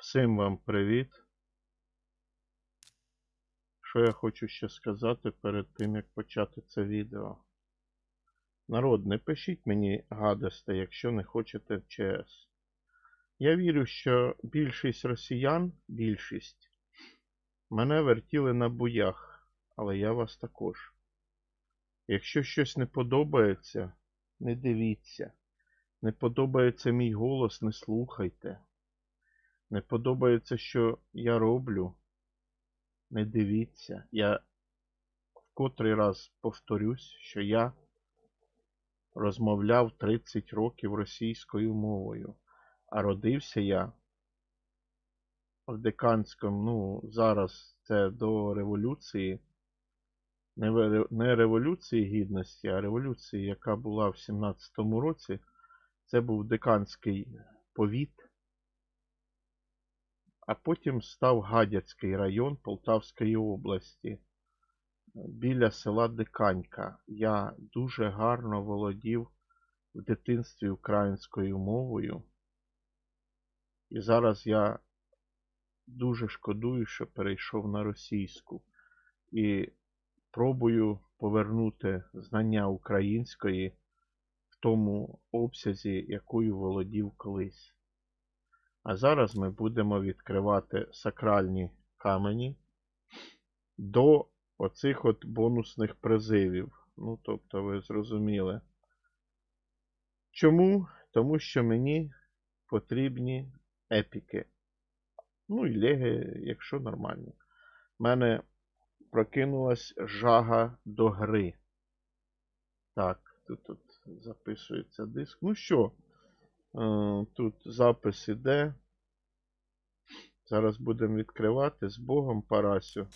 Всім вам привіт. Що я хочу ще сказати перед тим, як почати це відео. Народ, не пишіть мені гадости, якщо не хочете в ЧС. Я вірю, що більшість росіян, більшість, мене вертіли на боях, але я вас також. Якщо щось не подобається, не дивіться. Не подобається мій голос, не слухайте. Не подобається, що я роблю. Не дивіться. Я в котрий раз повторюсь, що я розмовляв 30 років російською мовою. А родився я в Деканському, ну, зараз це до революції. Не, революції гідності, а революції, яка була в 17-му році. Це був Деканський повіт. А потім став Гадяцький район Полтавської області біля села Диканька. Я дуже гарно володів в дитинстві українською мовою. І зараз я дуже шкодую, що перейшов на російську. І пробую повернути знання української в тому обсязі, якою володів колись. А зараз ми будемо відкривати сакральні камені до оцих от бонусних призивів. Ну, тобто, ви зрозуміли. Чому? Тому що мені потрібні епіки. Ну і леги, якщо нормальні. У мене прокинулась жага до гри. Так, тут, тут записується диск. Ну що, тут запис іде. Зараз будемо відкривати з Богом Парасю,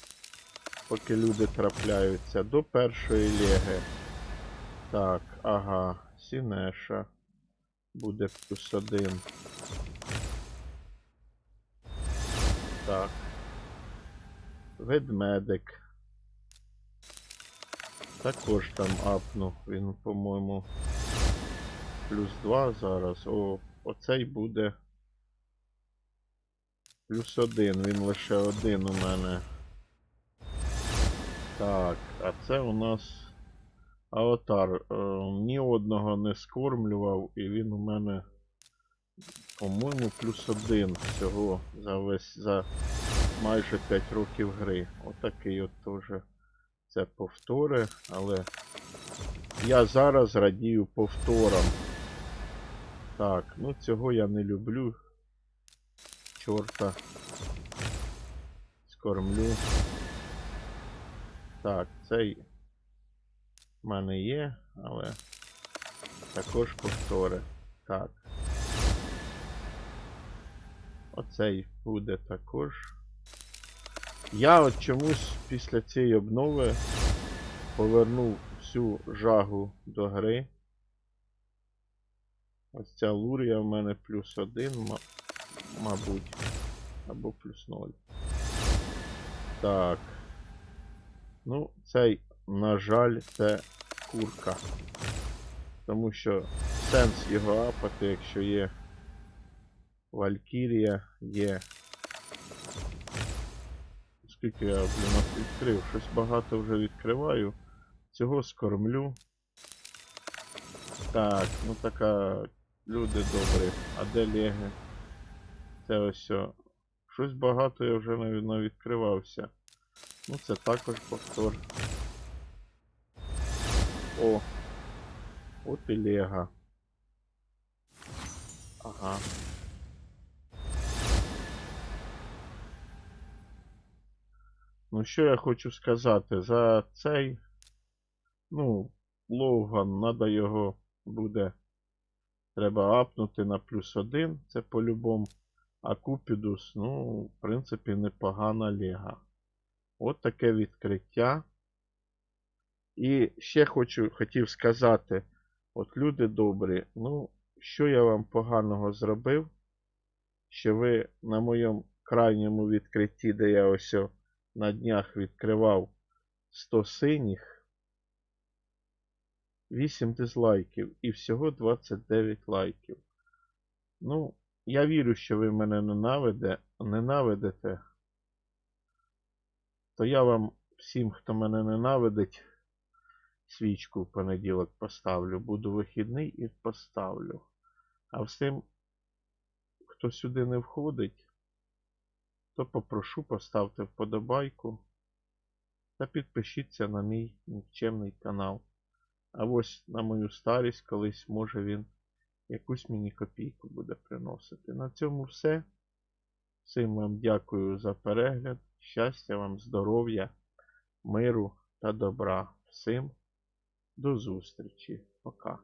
поки люди трапляються до першої леги. Так, ага, Сінеша. Буде плюс один. Так. Ведмедик. Також там апнув. Він, по-моєму, плюс 2 зараз. О, оцей буде. Плюс один, він лише один у мене. Так, а це у нас Аватар. Е, ні одного не скормлював, і він у мене, по-моєму, плюс один всього за весь за майже 5 років гри. Отакий от теж. Це повтори, але я зараз радію повторам. Так, ну цього я не люблю. Чорта. Скормлю. Так, цей в мене є, але також повтори. Так. Оцей буде також. Я от чомусь після цієї обнови повернув всю жагу до гри. Ось ця лурія в мене плюс один, мабуть. Або плюс 0. Так. Ну, цей, на жаль, це курка. Тому що сенс його апати, якщо є Валькірія, є. Скільки я, блін, відкрив? Щось багато вже відкриваю. Цього скормлю. Так, ну така. Люди добрі. А де леги? Це ось. о. Щось багато я вже навіть навідкривався. Ну це також повтор. О. От і лега. Ага. Ну, що я хочу сказати? За цей. Ну, Логан, треба його буде. Треба апнути на плюс один, це по-любому. А Купідус, ну, в принципі, непогана лега. От таке відкриття. І ще хочу, хотів сказати, от люди добрі, ну, що я вам поганого зробив, що ви на моєму крайньому відкритті, де я ось на днях відкривав 100 синіх, 8 дизлайків і всього 29 лайків. Ну, Я вірю, що ви мене ненавиде, ненавидите. То я вам всім, хто мене ненавидить, свічку в понеділок поставлю. Буду вихідний і поставлю. А всім, хто сюди не входить, то попрошу поставте вподобайку та підпишіться на мій нікчемний канал. А ось на мою старість колись може він якусь мені копійку буде приносити. На цьому все. Всім вам дякую за перегляд. Щастя вам, здоров'я, миру та добра. Всім до зустрічі. Пока.